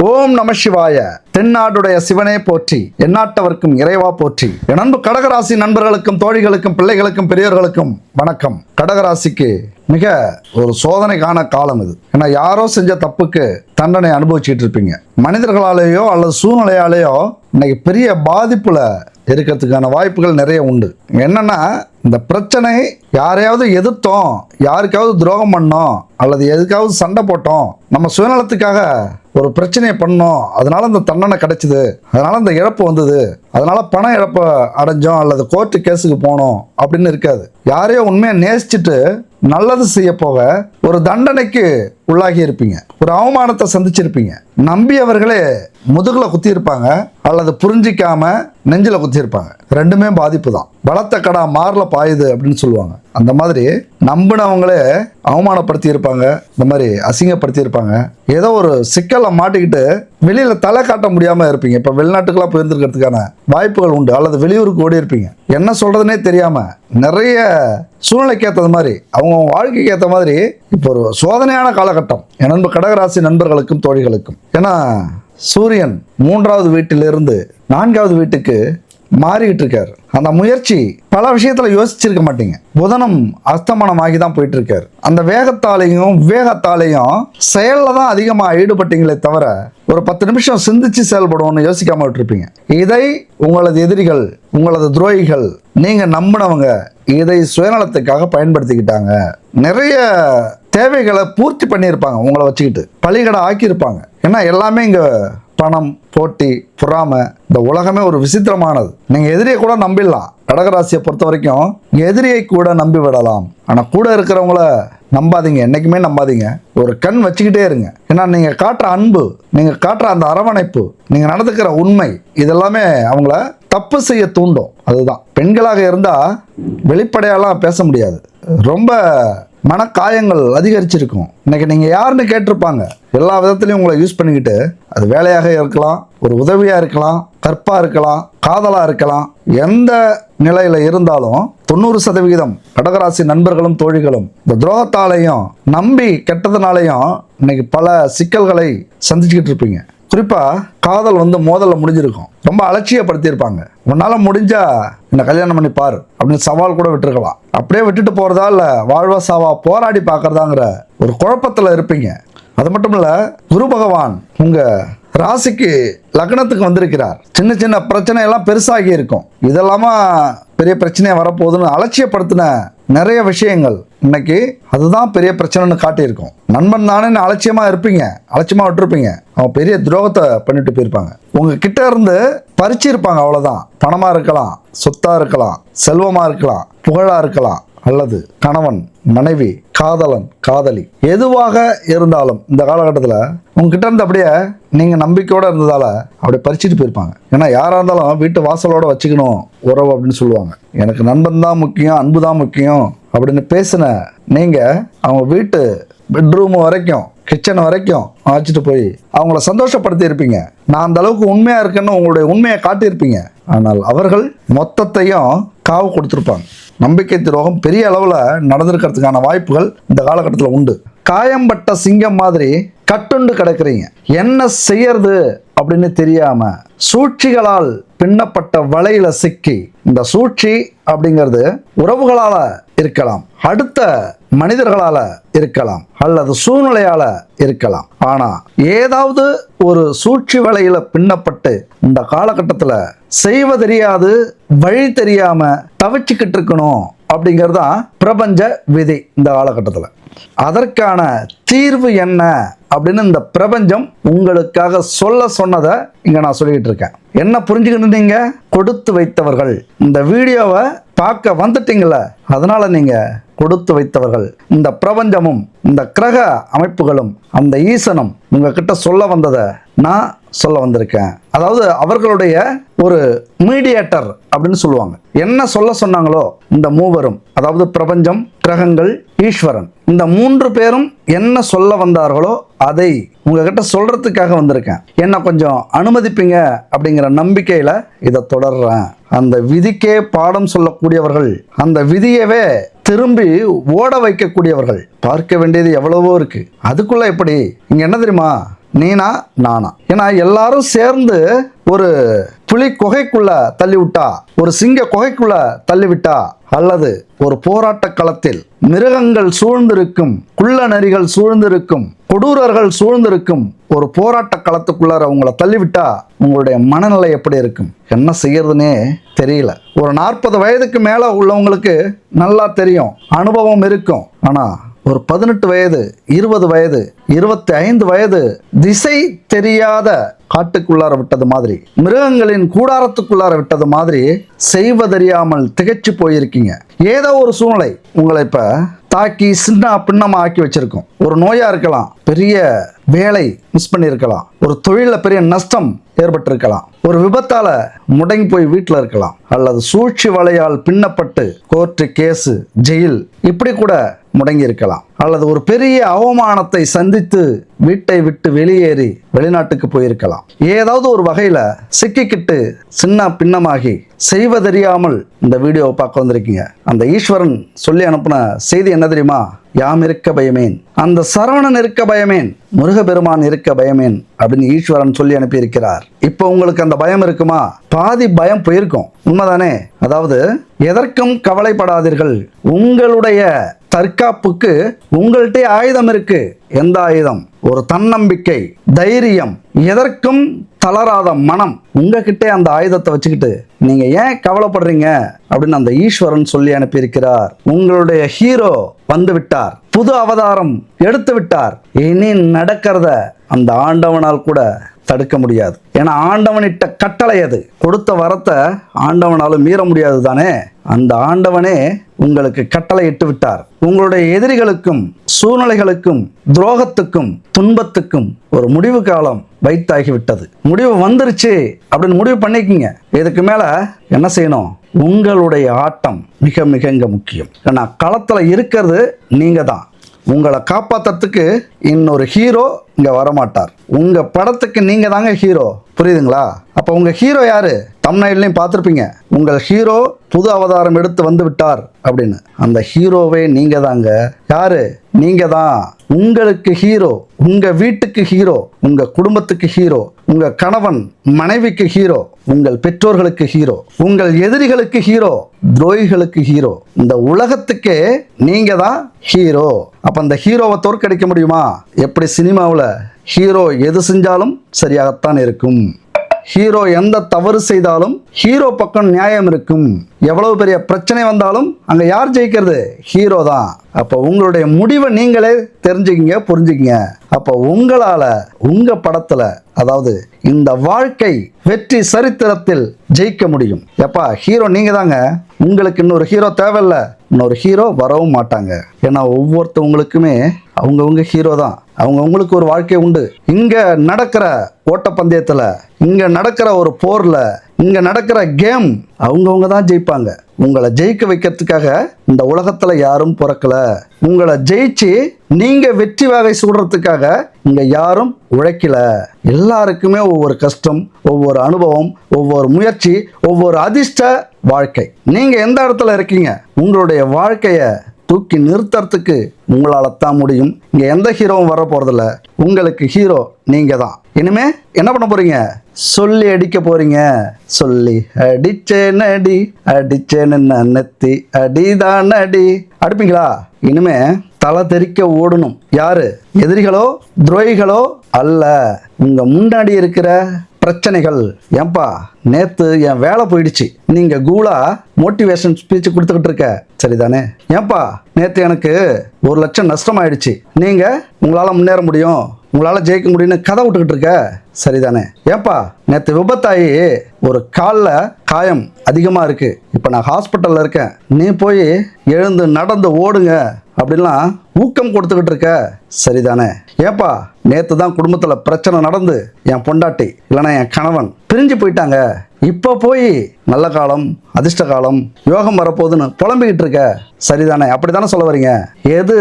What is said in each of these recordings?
ஓம் நம சிவாய. தென்னாடுடைய சிவனே போற்றி. எந்நாட்டவர்க்கும் இறைவா போற்றி. நண்பு கடகராசி நண்பர்களுக்கும் தோழிகளுக்கும் பிள்ளைகளுக்கும் பெரியவர்களுக்கும் வணக்கம். கடகராசிக்கு மிக ஒரு சோதனைக்கான காலம் இது. ஏன்னா யாரோ செஞ்ச தப்புக்கு தண்டனை அனுபவிச்சுட்டு இருப்பீங்க. மனிதர்களாலேயோ அல்லது சூழ்நிலையாலேயோ இன்னைக்கு பெரிய பாதிப்புல இருக்கிறதுக்கான வாய்ப்புகள் நிறைய உண்டு. என்னன்னா இந்த பிரச்சனை யாரையாவது எதிர்த்தோம் யாருக்காவது துரோகம் பண்ணோம் அல்லது எதுக்காவது சண்டை போட்டோம் நம்ம சுயநலத்துக்காக ஒரு பிரச்சனையை பண்ணோம் அதனால இந்த தண்டனை கிடைச்சிது அதனால இந்த இழப்பு வந்தது அதனால பண இழப்பை அடைஞ்சோம் அல்லது கோர்ட்டு கேஸுக்கு போனோம் அப்படின்னு இருக்காது. யாரையோ உண்மையை நேசிச்சுட்டு நல்லது செய்ய போக ஒரு தண்டனைக்கு உள்ளாகி இருப்பீங்க. ஒரு அவமானத்தை சந்திச்சிருப்பீங்க. நம்பியவர்களே முதுகுல குத்தியிருப்பாங்க அல்லது புரிஞ்சிக்காம நெஞ்சில குத்தியிருப்பாங்க. ரெண்டுமே பாதிப்பு தான் பலத்த கடா மாறல பாயுது அப்படின்னு சொல்லுவாங்க. அந்த மாதிரி நம்பினவங்களே அவமானப்படுத்தி இருப்பாங்க இந்த மாதிரி அசிங்கப்படுத்தி இருப்பாங்க ஏதோ ஒரு சிக்கலை மாட்டிக்கிட்டு வெளியில் தலை காட்ட முடியாமல் இருப்பீங்க. இப்போ வெளிநாட்டுக்கெல்லாம் போயிருந்துருக்கிறதுக்கான வாய்ப்புகள் உண்டு அல்லது வெளியூருக்கு ஓடி இருப்பீங்க என்ன சொல்கிறதுனே தெரியாமல் நிறைய சூழ்நிலைக்கு ஏற்றது மாதிரி அவங்க வாழ்க்கைக்கு ஏற்ற மாதிரி இப்போ ஒரு சோதனையான காலகட்டம். என் நண்பர் கடகராசி நண்பர்களுக்கும் தோழிகளுக்கும். ஏன்னா சூரியன் மூன்றாவது வீட்டிலிருந்து நான்காவது வீட்டுக்கு மாறிக்கிட்டு இருக்காரு அந்த முயற்சி பல விஷயத்துல யோசிச்சிருக்க மாட்டீங்க. புதனும் அஸ்தமனமாகி தான் போயிட்டு இருக்காரு அந்த வேகத்தாலையும் விவேகத்தாலையும் செயல்ல தான் அதிகமா ஈடுபட்டீங்களே தவிர ஒரு பத்து நிமிஷம் சிந்திச்சு செயல்படுவோம்னு யோசிக்காம விட்டுருப்பீங்க. இதை உங்களது எதிரிகள் உங்களது துரோகிகள் நீங்க நம்பினவங்க இதை சுயநலத்துக்காக பயன்படுத்திக்கிட்டாங்க. நிறைய தேவைகளை பூர்த்தி பண்ணியிருப்பாங்க உங்களை வச்சுக்கிட்டு. பலிகடை ஆக்கியிருப்பாங்க. ஏன்னா எல்லாமே இங்கே பணம் போட்டி பொறாமை இந்த உலகமே ஒரு விசித்திரமானது. நீங்கள் எதிரியை கூட நம்பிடலாம். கடகராசியை பொறுத்த வரைக்கும் எதிரியை கூட நம்பி விடலாம். ஆனால் கூட இருக்கிறவங்கள நம்பாதீங்க. என்றைக்குமே நம்பாதீங்க. ஒரு கண் வச்சுக்கிட்டே இருங்க. ஏன்னா நீங்கள் காட்டுற அன்பு நீங்கள் காட்டுற அந்த அரவணைப்பு நீங்கள் நடந்துக்கிற உண்மை இதெல்லாமே அவங்கள தப்பு செய்ய தூண்டும். அதுதான். பெண்களாக இருந்தால் வெளிப்படையாலாம் பேச முடியாது. ரொம்ப மனக்காயங்கள் அதிகரிச்சிருக்கும். இன்னைக்கு நீங்கள் யாருன்னு கேட்டிருப்பாங்க. எல்லா விதத்துலையும் உங்களை யூஸ் பண்ணிக்கிட்டு அது வேலையாக இருக்கலாம் ஒரு உதவியாக இருக்கலாம் கற்பா இருக்கலாம் காதலாக இருக்கலாம் எந்த நிலையில் இருந்தாலும் தொண்ணூறு சதவிகிதம் கடகராசி நண்பர்களும் தோழிகளும் இந்த துரோகத்தாலையும் நம்பி கெட்டதுனாலையும் இன்னைக்கு பல சிக்கல்களை சந்திச்சுக்கிட்டு இருப்பீங்க. குறிப்பாக காதல் வந்து மோதலில் முடிஞ்சிருக்கும். ரொம்ப அலட்சியப்படுத்தியிருப்பாங்க. உன்னால் முடிஞ்சா என்னை கல்யாணம் பண்ணி பாரு. அப்படின்னு சவால் கூட விட்டுருக்கலாம். அப்படியே விட்டுட்டு போகிறதா இல்லை வாழ்வா சாவா போராடி பார்க்குறதாங்கிற ஒரு குழப்பத்தில் இருப்பீங்க. அது மட்டும் இல்லை குரு பகவான் உங்கள் ராசிக்கு லக்னத்துக்கு வந்திருக்கிறார். சின்ன சின்ன பிரச்சனை எல்லாம் பெருசாகி இருக்கும். இதெல்லாமா பெரிய பிரச்சனையாக வரப்போகுதுன்னு அலட்சியப்படுத்தின நிறைய விஷயங்கள் இன்னைக்கு அதுதான் பெரிய பிரச்சனைன்னு காட்டியிருக்கோம். நண்பன் தானே அலட்சியமாக இருப்பீங்க? அலட்சியமாக விட்டுருப்பீங்க. அவன் பெரிய துரோகத்தை பண்ணிட்டு போயிருப்பாங்க. உங்ககிட்ட இருந்து பறிச்சிருப்பாங்க அவ்வளோதான் பணமாக இருக்கலாம் சொத்தாக இருக்கலாம் செல்வமாக இருக்கலாம் புகழாக இருக்கலாம் அல்லது கணவன். மனைவி காதலன் காதலி எதுவாக இருந்தாலும் இந்த காலகட்டத்தில் உங்ககிட்ட இருந்து அப்படியே நீங்கள் நம்பிக்கையோடு இருந்ததால் அப்படியே பறிச்சுட்டு போயிருப்பாங்க. ஏன்னா யாராக இருந்தாலும் வீட்டு வாசலோடு வச்சுக்கணும் உறவு அப்படின்னு சொல்லுவாங்க. எனக்கு நண்பன் தான் முக்கியம் அன்பு தான் முக்கியம் அப்படின்னு பேசின நீங்கள் அவங்க வீட்டு பெட்ரூம் வரைக்கும் கிச்சன் வரைக்கும் வச்சுட்டு போய் அவங்கள சந்தோஷப்படுத்தி இருப்பீங்க. நான் அந்த அளவுக்கு உண்மையாக இருக்கேன்னு உங்களுடைய உண்மையை காட்டியிருப்பீங்க. ஆனால் அவர்கள் மொத்தத்தையும் காவு கொடுத்துருப்பாங்க. நம்பிக்கை துரோகம் பெரிய அளவில் நடந்திருக்கிறதுக்கான வாய்ப்புகள் இந்த காலகட்டத்தில் உண்டு. காயம்பட்ட சிங்கம் மாதிரி கட்டுண்டு கிடக்குறீங்க. என்ன செய்யறது அப்படின்னு தெரியாம சூழ்ச்சிகளால் பின்னப்பட்ட வலையில சிக்கி. இந்த சூழ்ச்சி அப்படிங்கிறது உறவுகளால இருக்கலாம். அடுத்த மனிதர்களால இருக்கலாம் அல்லது சூழ்நிலையால இருக்கலாம். ஆனா ஏதாவது ஒரு சூழ்ச்சி வலையில பின்னப்பட்டு இந்த காலகட்டத்தில் செய்வதறியாது வழி தெரியாம தவிச்சுக்கிட்டு இருக்கணும் அப்படிங்கிறது தான் பிரபஞ்ச விதி இந்த காலகட்டத்தில். அதற்கான தீர்வு என்ன அப்படின்னு இந்த பிரபஞ்சம் உங்களுக்காக சொல்ல சொன்னதை இங்க நான் சொல்லிட்டு இருக்கேன். என்ன புரிஞ்சுக்கிட்டு நீங்க கொடுத்து வைத்தவர்கள். இந்த வீடியோவை பார்க்க வந்துட்டீங்கள அதனால நீங்க கொடுத்து வைத்தவர்கள். இந்த பிரபஞ்சமும் இந்த கிரக அமைப்புகளும் அந்த ஈசனும் உங்ககிட்ட சொல்ல வந்ததை நான் சொல்ல வந்திருக்கேன். அதாவது அவர்களுடைய ஒரு மீடியேட்டர் அப்படின்னு சொல்லுவாங்க. என்ன சொல்ல சொன்னாங்களோ இந்த மூவரும் அதாவது பிரபஞ்சம் கிரகங்கள் ஈஸ்வரன் இந்த மூன்று பேரும் என்ன சொல்ல வந்தார்களோ அதை உங்ககிட்ட சொல்றதுக்காக வந்திருக்கேன். என்ன கொஞ்சம் அனுமதிப்பீங்க அப்படிங்கிற நம்பிக்கையில இதை தொடர்றேன். அந்த விதிக்கே பாடம் சொல்லக்கூடியவர்கள் அந்த விதியவே திரும்பி ஓட வைக்கக்கூடியவர்கள். பார்க்க வேண்டியது எவ்வளவோ இருக்கு. அதுக்குள்ள எப்படி? இங்க என்ன தெரியுமா? நீனா நானா. ஏன்னா எல்லாரும் சேர்ந்து ஒரு புலி குகைக்குள்ள தள்ளி விட்டா ஒரு சிங்க குகைக்குள்ள தள்ளி விட்டா அல்லது ஒரு போராட்ட களத்தில் மிருகங்கள் சூழ்ந்திருக்கும் குள்ள நரிகள் சூழ்ந்திருக்கும் கொடூரர்கள் சூழ்ந்திருக்கும் ஒரு போராட்ட களத்துக்குள்ளார உங்களை தள்ளிவிட்டா உங்களுடைய மனநிலை எப்படி இருக்கும்? என்ன செய்யறதுனே தெரியல. ஒரு நாற்பது வயதுக்கு மேல உள்ளவங்களுக்கு நல்லா தெரியும் அனுபவம் இருக்கும். ஆனா ஒரு பதினெட்டு வயது இருபது வயது இருபத்தி ஐந்து வயது திசை தெரியாத காட்டுக்குள்ளார விட்டது மாதிரி மிருகங்களின் கூடாரத்துக்குள்ளார விட்டது மாதிரி செய்வதறியாமல் திகைச்சு போயிருக்கீங்க. ஏதோ ஒரு சூழ்நிலை உங்களை இப்போ தாக்கி சின்ன பின்னமாக ஆக்கி வச்சிருக்கோம். ஒரு நோயா இருக்கலாம் பெரிய வேலை மிஸ் பண்ணியிருக்கலாம் ஒரு தொழிலில் பெரிய நஷ்டம் ஏற்பட்டிருக்கலாம் ஒரு விபத்தால முடங்கி போய் வீட்டில் இருக்கலாம் அல்லது சூழ்ச்சி வலையால் பின்னப்பட்டு கோர்ட்டு கேஸு ஜெயில் இப்படி கூட முடங்கி இருக்கலாம் அல்லது ஒரு பெரிய அவமானத்தை சந்தித்து வீட்டை விட்டு வெளியேறி வெளிநாட்டுக்கு போயிருக்கலாம். ஏதாவது ஒரு வகையில் சிக்கிக்கிட்டு சின்ன பின்னமாகி செய்வதறியாமல் இந்த வீடியோவை பார்க்க வந்திருக்கீங்க. அந்த ஈஸ்வரன் சொல்லி அனுப்பின செய்தி என்ன தெரியுமா? யாம் இருக்க பயமேன். அந்த சரவணன் இருக்க பயமேன். முருகபெருமான் இருக்க பயமேன் அப்படின்னு ஈஸ்வரன் சொல்லி அனுப்பியிருக்கிறார். இப்போ உங்களுக்கு அந்த பயம் இருக்குமா? பாதி பயம் போயிருக்கும். உண்மைதானே? அதாவது எதற்கும் கவலைப்படாதீர்கள். உங்களுடைய தற்காப்புக்கு உங்கள்கிட்ட ஆயுதம் இருக்கு. எந்த ஆயுதம்? ஒரு தன்னம்பிக்கை தைரியம். எதற்கும் தளராத மனம். உங்ககிட்டே அந்த ஆயுதத்தை வச்சுக்கிட்டு நீங்க ஏன் கவலைப்படுறீங்க? அப்படின்னு அந்த ஈஸ்வரன் சொல்லி அனுப்பியிருக்கிறார். உங்களுடைய ஹீரோ வந்து விட்டார் புது அவதாரம் எடுத்து விட்டார் இனி நடக்கிறத அந்த ஆண்டவனால் கூட தடுக்க முடியாது. ஏன்னா ஆண்டவனிட்ட கட்டளை அது. கொடுத்த வரத்தை ஆண்டவனாலும் மீற முடியாது தானே? அந்த ஆண்டவனே உங்களுக்கு கட்டளை இட்டு விட்டார். உங்களுடைய எதிரிகளுக்கும் சூழ்நிலைகளுக்கும் துரோகத்துக்கும் துன்பத்துக்கும் ஒரு முடிவு காலம் வைத்தாகிவிட்டது முடிவு வந்துருச்சு அப்படின்னு முடிவு பண்ணிக்கிங்க. இதுக்கு மேல என்ன செய்யணும்? உங்களுடைய ஆட்டம் மிக மிக முக்கியம். ஏன்னா களத்துல இருக்கிறது நீங்க தான் உங்களை காப்பாற்றுறதுக்கு இன்னொரு ஹீரோ இங்கே வரமாட்டார். உங்கள் படத்துக்கு நீங்கள் தாங்க ஹீரோ புரியுதுங்களா? அப்போ உங்கள் ஹீரோ யார்? தமிழ்நாட்டிலையும் பார்த்துருப்பீங்க. உங்கள் ஹீரோ புது அவதாரம் எடுத்து வந்து விட்டார். அப்படின்னு. அந்த ஹீரோவே நீங்க தாங்க யாரு? நீங்க தான் உங்களுக்கு ஹீரோ உங்க வீட்டுக்கு ஹீரோ உங்க குடும்பத்துக்கு ஹீரோ உங்க கணவன் மனைவிக்கு ஹீரோ உங்கள் பெற்றோர்களுக்கு ஹீரோ உங்கள் எதிரிகளுக்கு ஹீரோ துரோகிகளுக்கு ஹீரோ. இந்த உலகத்துக்கே நீங்க தான் ஹீரோ. அப்ப அந்த ஹீரோவை தோற்கடிக்க முடியுமா? எப்படி சினிமாவில் ஹீரோ எது செஞ்சாலும் சரியாகத்தான் இருக்கும். ஹீரோ எந்த தவறு செய்தாலும் ஹீரோ பக்கம் நியாயம் இருக்கும். எவ்வளவு பெரிய பிரச்சனை வந்தாலும் அங்க யார் ஜெயிக்கிறது? ஹீரோ தான். அப்போ உங்களுடைய முடிவை நீங்களே தெரிஞ்சுக்கிங்க புரிஞ்சுக்கிங்க. அப்போ உங்களால உங்க படத்துல அதாவது இந்த வாழ்க்கை வெற்றி சரித்திரத்தில் ஜெயிக்க முடியும். எப்பா ஹீரோ நீங்க தாங்க உங்களுக்கு இன்னொரு ஹீரோ தேவையில்ல. இன்னொரு ஹீரோ வரவும் மாட்டாங்க. ஏன்னா ஒவ்வொருத்தவங்களுக்குமே அவங்கவுங்க ஹீரோ தான். அவங்கவுங்களுக்கு ஒரு வாழ்க்கை உண்டு. இங்கே நடக்கிற ஓட்டப்பந்தயத்தில் இங்கே நடக்கிற ஒரு போரில் இங்கே நடக்கிற கேம் அவங்கவுங்க தான் ஜெயிப்பாங்க. உங்களை ஜெயிக்க வைக்கிறதுக்காக இந்த உலகத்தில் யாரும் பிறக்கல. உங்களை ஜெயிச்சு நீங்கள் வெற்றி வகை சூடுறதுக்காக இங்கே யாரும் உழைக்கல. எல்லாருக்குமே ஒவ்வொரு கஷ்டம் ஒவ்வொரு அனுபவம் ஒவ்வொரு முயற்சி ஒவ்வொரு அதிர்ஷ்ட வாழ்க்கை. நீங்கள் எந்த இடத்துல இருக்கீங்க? உங்களுடைய வாழ்க்கையை தூக்கி நிறுத்துறதுக்கு உங்களால் தான் முடியும். இங்கே எந்த ஹீரோவும் வர போகிறதில்ல உங்களுக்கு ஹீரோ நீங்கள் தான். இனிமே என்ன பண்ண போகிறீங்க சொல்லி அடிக்க போகிறீங்க சொல்லி அடிச்சேன் அடி அடிச்சேன்னு நெத்தி அடிதான் அடி அடிப்பீங்களா? இனிமே தலை தெறிக்க ஓடணும். யாரு? எதிரிகளோ துரோகிகளோ அல்ல. உங்கள் முன்னாடி இருக்கிற பிரச்சனைகள். ஏன்பா நேத்து என் வேலை போயிடுச்சு. நீங்க கூலா மோட்டிவேஷன் ஸ்பீச் கொடுத்துக்கிட்டு இருக்க. சரிதானே? ஏன்பா நேத்து எனக்கு ஒரு லட்சம் நஷ்டம் ஆயிடுச்சு நீங்க உங்களால முன்னேற முடியும். உங்களால ஜெயிக்க முடியும்னு கதை விட்டுக்கிட்டு இருக்க. சரிதானே? ஏன்பா நேத்து விபத்தாகி ஒரு காலில் காயம் அதிகமாக இருக்கு. இப்போ நான் ஹாஸ்பிட்டலில் இருக்கேன். நீ போய் எழுந்து நடந்து ஓடுங்க அப்படின்லாம் ஊக்கம் கொடுத்துக்கிட்டு இருக்க. சரிதானே? ஏப்பா நேற்று தான் குடும்பத்தில் பிரச்சனை நடந்து என் பொண்டாட்டி இல்லைனா என் கணவன் பிரிஞ்சு போயிட்டாங்க. இப்போ போய் நல்ல காலம் அதிர்ஷ்ட காலம் யோகம் வரப்போகுதுன்னு புலம்பிக்கிட்டு இருக்க. சரிதானே? அப்படி தானே சொல்ல வரீங்க? எது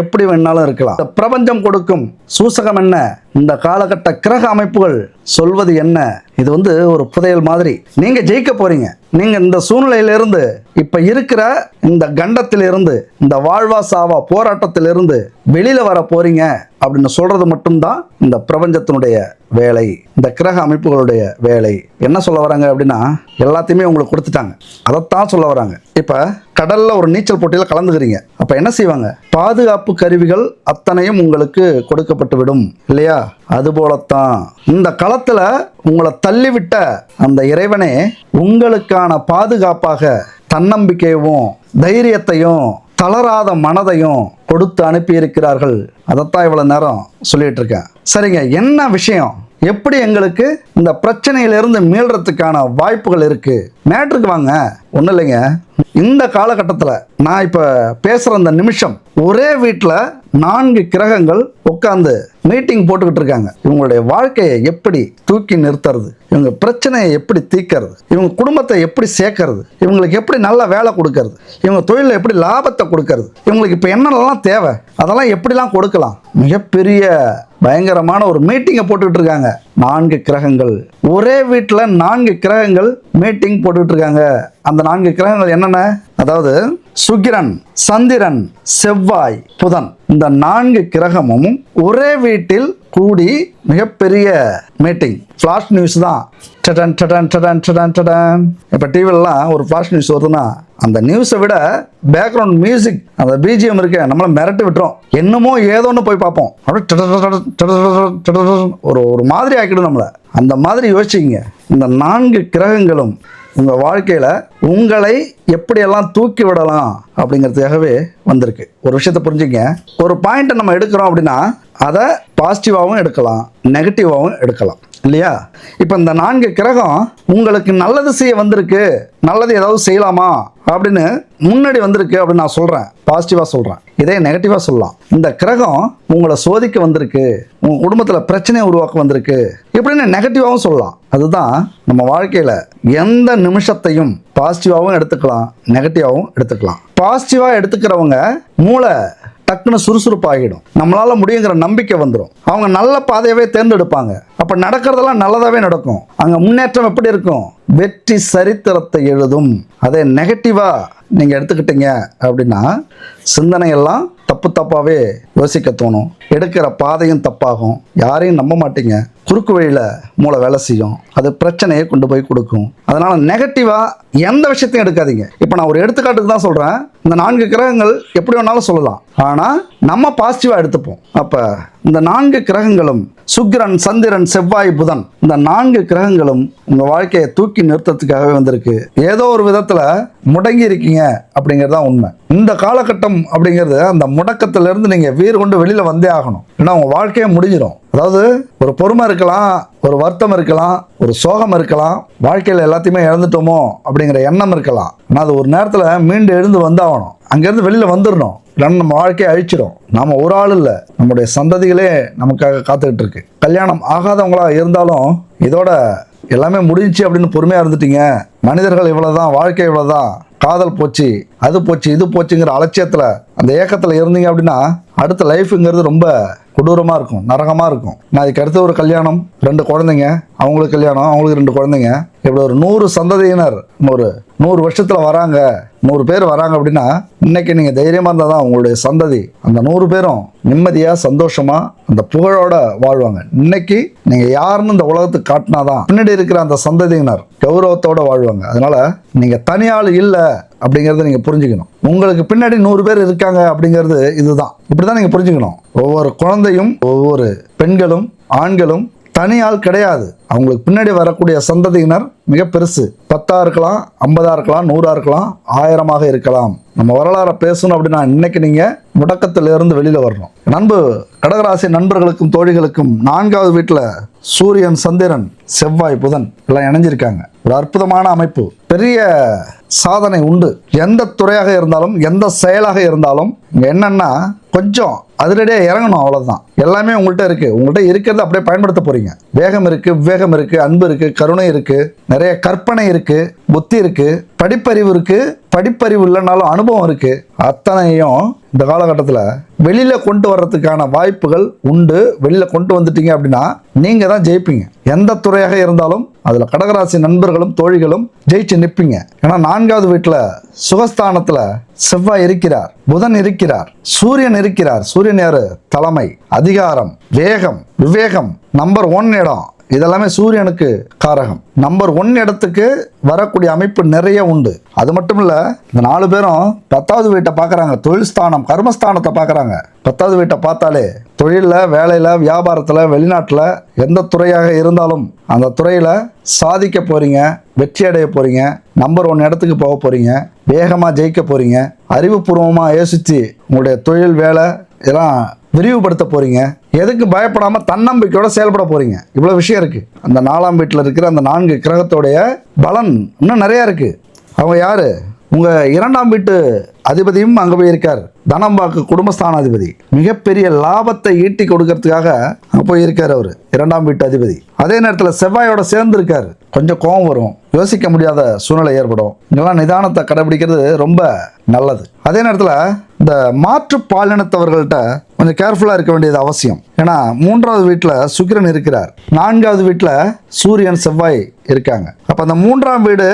எப்படி வேணாலும் இருக்கலாம். இந்த பிரபஞ்சம் கொடுக்கும் சூசகம் என்ன? இந்த காலகட்ட கிரக அமைப்புகள் சொல்வது என்ன? இது வந்து ஒரு புதையல் மாதிரி. நீங்க ஜெயிக்க போறீங்க. நீங்க இந்த சூழ்நிலையிலிருந்து இப்ப இருக்கிற இந்த கண்டத்திலிருந்து இந்த வாழ்வா சாவா போராட்டத்திலிருந்து வெளியில வர போறீங்க அப்படின்னு சொல்றது மட்டும்தான் இந்த பிரபஞ்சத்தினுடைய வேலை. இந்த கிரக அமைப்புகளுடைய வேலை. என்ன சொல்ல வராங்க அப்படின்னா எல்லாத்தையுமே உங்களுக்கு கொடுத்துட்டாங்க. அதைத்தான் சொல்ல வராங்க. இப்போ கடல்ல ஒரு நீச்சல் போட்டியில் கலந்துக்கிறீங்க. அப்ப என்ன செய்வாங்க? பாதுகாப்பு கருவிகள் அத்தனையும் உங்களுக்கு கொடுக்கப்பட்டு விடும் இல்லையா அதுபோலத்தான் இந்த களத்துல உங்களை தள்ளிவிட்ட அந்த இறைவனே உங்களுக்கான பாதுகாப்பாக தன்னம்பிக்கையவும் தைரியத்தையும் தளராத மனதையும் கொடுத்து அனுப்பியிருக்கிறார்கள். அதைத்தான் இவ்வளவு நேரம் சொல்லிட்டு இருக்கேன் சரிங்க என்ன விஷயம்? எப்படி எங்களுக்கு இந்த பிரச்சனையிலிருந்து மீள்றதுக்கான வாய்ப்புகள் இருக்கு? மேட்ருக்கு வாங்க. ஒன்றும் இல்லைங்க. இந்த காலகட்டத்தில் நான் இப்போ பேசுகிற அந்த நிமிஷம் ஒரே வீட்டில் நான்கு கிரகங்கள் உட்காந்து மீட்டிங் போட்டுக்கிட்டு இருக்காங்க இவங்களுடைய வாழ்க்கையை எப்படி தூக்கி நிறுத்துறது? இவங்க பிரச்சனையை எப்படி தீக்கிறது இவங்க குடும்பத்தை எப்படி சேர்க்கறது? இவங்களுக்கு எப்படி நல்ல வேலை கொடுக்கறது? இவங்க தொழிலில் எப்படி லாபத்தை கொடுக்கறது? இவங்களுக்கு இப்போ என்னென்னலாம் தேவை? அதெல்லாம் எப்படிலாம் கொடுக்கலாம்? மிகப்பெரிய பயங்கரமான ஒரு மீட்டிங்கை போட்டுக்கிட்டு இருக்காங்க. நான்கு கிரகங்கள். ஒரே வீட்டில் நான்கு கிரகங்கள் மீட்டிங் போட்டுக்கிட்டு இருக்காங்க. அந்த நான்கு கிரகங்கள் என்னென்ன? அதாவது சுக்கிரன் சந்திரன் செவ்வாய் புதன். இந்த நான்கு கிரகமும் ஒரே வீட்டில் கூடி மிகப்பெரிய மீட்டிங் ஃப்ளாஷ் நியூஸ் தான். டடன் டடன் டடன் டடன் டடன் இப்போ டிவிலலாம் ஒரு ஃபாஸ்ட் நியூஸ் வருதுன்னா அந்த நியூஸை விட பேக்ரவுண்ட் மியூசிக் அந்த பிஜிஎம் இருக்க நம்மளை மிரட்டு விட்டுரும் என்னமோ ஏதோன்னு போய் பார்ப்போம் அப்படியே ஒரு ஒரு மாதிரி ஆக்கிடும் நம்மளை அந்த மாதிரி யோசிச்சிங்க இந்த நான்கு கிரகங்களும் உங்கள் வாழ்க்கையில் உங்களை எப்படியெல்லாம் தூக்கி விடலாம் அப்படிங்கிறதுக்காகவே வந்திருக்கு ஒரு விஷயத்தை புரிஞ்சுங்க ஒரு பாயிண்ட்டை நம்ம எடுக்கிறோம் அப்படின்னா அதை பாசிட்டிவாகவும் எடுக்கலாம் நெகட்டிவாகவும் எடுக்கலாம் இல்லையா? இப்போ இந்த நான்கு கிரகம் உங்களுக்கு நல்லது செய்ய வந்திருக்கு நல்லது ஏதாவது செய்யலாமா அப்படின்னு முன்னாடி வந்திருக்கு அப்படின்னு நான் சொல்கிறேன் பாசிட்டிவாக சொல்கிறேன் இதே நெகட்டிவாக சொல்லலாம். இந்த கிரகம் உங்களை சோதிக்க வந்திருக்கு உங்கள் குடும்பத்தில் பிரச்சனையை உருவாக்க வந்திருக்கு இப்படின்னு நெகட்டிவாகவும் சொல்லலாம். அதுதான் நம்ம வாழ்க்கையில் எந்த நிமிஷத்தையும் பாசிட்டிவாகவும் எடுத்துக்கலாம் நெகட்டிவாகவும் எடுத்துக்கலாம். பாசிட்டிவாக எடுத்துக்கிறவங்க மூளை டக்குன்னு சுறுசுறுப்பாகிடும். நம்மளால முடியுங்கிற நம்பிக்கை வந்துடும் அவங்க நல்ல பாதையவே தேர்ந்தெடுப்பாங்க. அப்ப நடக்கிறதெல்லாம் நல்லதாவே நடக்கும். அங்க முன்னேற்றம் எப்படி இருக்கும்? வெற்றி சரித்திரத்தை எழுதும். அதே நெகட்டிவா நீங்க எடுத்துக்கிட்டீங்க அப்படின்னா சிந்தனையெல்லாம் தப்பு தப்பாவே யோசிக்க தோணும். எடுக்கிற பாதையும் தப்பாகும். யாரையும் நம்ப மாட்டீங்க. குறுக்கு வழியில் மூளை வேலை செய்யும். அது பிரச்சனையை கொண்டு போய் கொடுக்கும். அதனால நெகட்டிவாக எந்த விஷயத்தையும் எடுக்காதீங்க. இப்போ நான் ஒரு எடுத்துக்காட்டுக்கு தான் சொல்கிறேன் இந்த நான்கு கிரகங்கள் எப்படி வேணாலும் சொல்லலாம். ஆனால் நம்ம பாசிட்டிவாக எடுத்துப்போம். அப்போ இந்த நான்கு கிரகங்களும் சுக்கிரன் சந்திரன் செவ்வாய் புதன் இந்த நான்கு கிரகங்களும் உங்கள் வாழ்க்கையை தூக்கி நிறுத்தத்துக்காகவே வந்திருக்கு. ஏதோ ஒரு விதத்தில் முடங்கி இருக்கீங்க அப்படிங்கிறது தான் உண்மை. இந்த காலகட்டம் அப்படிங்கிறது அந்த முடக்கத்திலிருந்து நீங்கள் வீர் கொண்டு வெளியில் வந்தே ஆகணும். ஏன்னா உங்கள் வாழ்க்கையே முடிஞ்சிடும் அதாவது ஒரு பொறுமை இருக்கலாம் ஒரு வருத்தம் இருக்கலாம் ஒரு சோகம் இருக்கலாம் வாழ்க்கையில் எல்லாத்தையுமே இழந்துட்டோமோ அப்படிங்கிற எண்ணம் இருக்கலாம். ஆனால் அது ஒரு நேரத்தில் மீண்டு எழுந்து வந்தாகணும். அங்கேருந்து வெளியில் வந்துடணும் இல்லைன்னா நம்ம வாழ்க்கையை அழிச்சிடும் நாம் ஒரு ஆள் இல்லை. நம்முடைய சந்ததிகளே நமக்காக காத்துக்கிட்டு இருக்கு. கல்யாணம் ஆகாதவங்களாக இருந்தாலும் இதோட எல்லாமே முடிஞ்சிச்சு அப்படின்னு பொறுமையாக இருந்துட்டீங்க. மனிதர்கள் இவ்வளோதான் வாழ்க்கை இவ்வளோதான் காதல் போச்சு அது போச்சு இது போச்சுங்கிற அலட்சியத்தில் அந்த ஏக்கத்தில் இருந்தீங்க அப்படின்னா அடுத்த லைஃபுங்கிறது ரொம்ப கொடூரமாக இருக்கும் நரகமாக இருக்கும். நான் அதுக்கு அடுத்த ஒரு கல்யாணம் ரெண்டு குழந்தைங்க அவங்களுக்கு கல்யாணம் அவங்களுக்கு ரெண்டு குழந்தைங்க. இப்படி ஒரு நூறு சந்ததியினர் ஒரு நூறு வருஷத்தில் வராங்க. நூறு பேர் வராங்க அப்படின்னா இன்னைக்கு நீங்கள் தைரியமாக இருந்தால் தான் உங்களுடைய சந்ததி. அந்த நூறு பேரும் நிம்மதியாக சந்தோஷமாக அந்த புகழோட வாழ்வாங்க. இன்னைக்கு நீங்கள் யாருன்னு இந்த உலகத்துக்கு காட்டினாதான் பின்னாடி இருக்கிற அந்த சந்ததியினர் கௌரவத்தோடு வாழ்வாங்க. அதனால் நீங்கள் தனியாள் இல்லை அப்படிங்கிறத நீங்கள் புரிஞ்சுக்கணும். உங்களுக்கு பின்னாடி நூறு பேர் இருக்காங்க அப்படிங்கிறது இதுதான். இப்படி தான் நீங்கள் புரிஞ்சுக்கணும். ஒவ்வொரு குழந்தையும் ஒவ்வொரு பெண்களும் ஆண்களும் தனியாள் கிடையாது. அவங்களுக்கு பின்னாடி வரக்கூடிய சந்ததியினர் மிக பெருசு. பத்தா இருக்கலாம் ஐம்பதா இருக்கலாம் நூறா இருக்கலாம் ஆயிரமாக இருக்கலாம். நம்ம வரலாறை பேசணும் அப்படின்னா இன்னைக்கு நீங்க முடக்கத்திலிருந்து வெளியில வரணும். நண்பு கடகராசி நண்பர்களுக்கும் தோழிகளுக்கும் நான்காவது வீட்டில் சூரியன் சந்திரன் செவ்வாய் புதன் எல்லாம் இணைஞ்சிருக்காங்க. ஒரு அற்புதமான அமைப்பு. பெரிய சாதனை உண்டு. எந்த துறையாக இருந்தாலும் எந்த செயலாக இருந்தாலும் என்னன்னா கொஞ்சம் அதிலடியே இறங்கணும் அவ்வளோதான் எல்லாமே உங்கள்கிட்ட இருக்கு. உங்கள்கிட்ட இருக்கிறத அப்படியே பயன்படுத்த போகிறீங்க வேகம் இருக்கு விவேகம் இருக்கு அன்பு இருக்கு கருணை இருக்கு நிறைய கற்பனை இருக்கு புத்தி இருக்கு படிப்பறிவு இருக்கு. படிப்பறிவு இல்லைனாலும் அனுபவம் இருக்கு. அத்தனையும் இந்த காலகட்டத்தில் வெளியில் கொண்டு வர்றதுக்கான வாய்ப்புகள் உண்டு. வெளியில் கொண்டு வந்துட்டீங்க அப்படின்னா நீங்கள் தான் ஜெயிப்பீங்க. எந்த துறையாக இருந்தாலும் அதில் கடகராசி நண்பர்களும் தோழிகளும் ஜெயிச்சு நிற்பீங்க ஏன்னா நான்காவது வீட்டில் சுகஸ்தானத்தில் செவ்வாய் இருக்கிறார் புதன் இருக்கிறார் சூரியன் இருக்கிறார். சூரியன் யாரு தலைமை அதிகாரம் வேகம் விவேகம் நம்பர் ஒன் இடம். இதெல்லாமே சூரியனுக்கு காரகம். நம்பர் ஒன் இடத்துக்கு வரக்கூடிய அமைப்பு நிறைய உண்டு. அது மட்டும் இல்ல இந்த நாலு பேரும் பத்தாவது வீட்டை பார்க்குறாங்க தொழில் ஸ்தானம் கர்மஸ்தானத்தை பார்க்குறாங்க பத்தாவது வீட்டை பார்த்தாலே தொழிலில் வேலையில் வியாபாரத்தில் வெளிநாட்டில் எந்த துறையாக இருந்தாலும் அந்த துறையில் சாதிக்க போகிறீங்க வெற்றி அடைய போகிறீங்க நம்பர் ஒன் இடத்துக்கு போக போகிறீங்க வேகமாக ஜெயிக்க போகிறீங்க அறிவுபூர்வமாக யோசித்து உங்களுடைய தொழில் வேலை இதெல்லாம் விரிவுபடுத்த போறீங்க. எதுக்கு பயப்படாம தன்னம்பிக்கையோட செயல்பட போறீங்க? இவ்வளவு விஷயம் இருக்கு. அந்த நாலாம் வீட்டில் இருக்கிற அந்த நான்கு கிரகத்தோடைய பலன் இன்னும் நிறைய இருக்கு. அவங்க யாரு? உங்க இரண்டாம் வீட்டு அதிபதியும் அங்க போய் இருக்கார். தனம் வாக்கு குடும்பஸ்தானாதிபதி. மிகப்பெரிய லாபத்தை ஈட்டி கொடுக்கறதுக்காக அங்க போய் இருக்கார் அவர் இரண்டாம் வீட்டு அதிபதி. அதே நேரத்தில் செவ்வாயோட சேர்ந்து இருக்கார். கொஞ்சம் கோபம் வரும். யோசிக்க முடியாத சூழ்நிலை ஏற்படும். இங்கெல்லாம் நிதானத்தை கடைபிடிக்கிறது ரொம்ப நல்லது. அதே நேரத்தில் இந்த மாற்று பாலினத்தவர்கள்ட்ட கொஞ்சம் கேர்ஃபுல்லாக இருக்க வேண்டியது அவசியம். ஏன்னா மூன்றாவது வீட்டில் சுக்கிரன் இருக்கிறார். நான்காவது வீட்டில் சூரியன் செவ்வாய் இருக்காங்க. அப்போ அந்த மூன்றாம் வீடு